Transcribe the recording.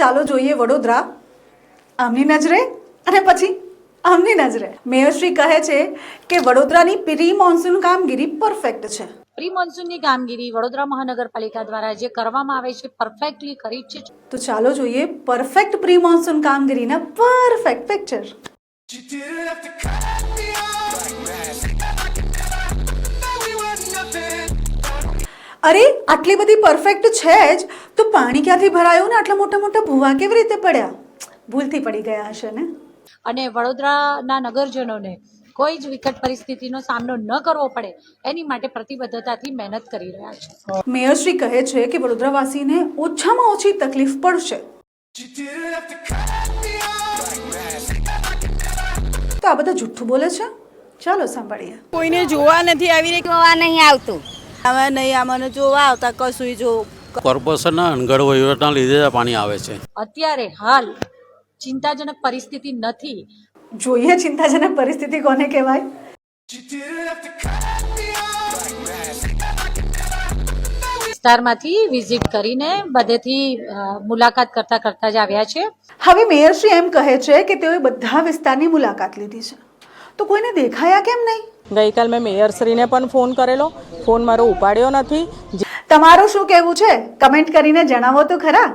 ચાલો જોઈએ વડોદરા. આમની નજરે અને પછી આમની નજરે. મેયરશ્રી કહે છે કે વડોદરાની પ્રી મોન્સૂન કામગીરી પરફેક્ટ છે. પ્રી મોન્સૂનની કામગીરી વડોદરા મહાનગરપાલિકા દ્વારા જે કરવામાં આવે છે પરફેક્ટલી કરી છે. તો ચાલો જોઈએ પરફેક્ટ પ્રી મોન્સૂન કામગીરીના પરફેક્ટ પિક્ચર અરે આટલી બધી પરફેક્ટ છે જ. તો પાણી ક્યાંથી ભરાયું ને? આટલા મોટા મોટા ભૂવા કેવી રીતે પડ્યા? ભૂલથી પડી ગયા હશે ને? અને વડોદરાના નગરજનોને કોઈ જ વિકટ પરિસ્થિતિનો સામનો ન કરવો પડે એની માટે પ્રતિબદ્ધતાથી મહેનત કરી રહ્યા છે. મેયરશ્રી કહે છે કે વડોદરાવાસીને ઓછામાં ઓછી તકલીફ પડશે. તો આ બધા જુઠ્ઠું બોલે છે? ચાલો સાંભળીએ. કોઈને જોવા નથી આવી રહી જોવા નહીં આવતું. હવે નહીં આમાં જોવા આવતા કશું જો કોર્પોરેશનના અણઘડ વહીવટના લીધે પાણી આવે છે. અત્યારે હાલ ચિંતાજનક પરિસ્થિતિ નથી. જોઈએ ચિંતાજનક પરિસ્થિતિ કોને કહેવાય. વિસ્તારમાંથી વિઝિટ કરીને બધેથી મુલાકાત કરતા કરતા જ આવ્યા છે. હવે મેયરશ્રી એમ કહે છે કે તેઓએ બધા વિસ્તારની મુલાકાત લીધી છે. તો કોઈને દેખાયા કેમ નહીં? ગઈકાલ મેં મેયરશ્રીને પણ ફોન કરેલો. ફોન મારો ઉપાડ્યો નથી. તમારું શું કહેવું છે? કમેન્ટ કરીને જણાવો તો ખરા.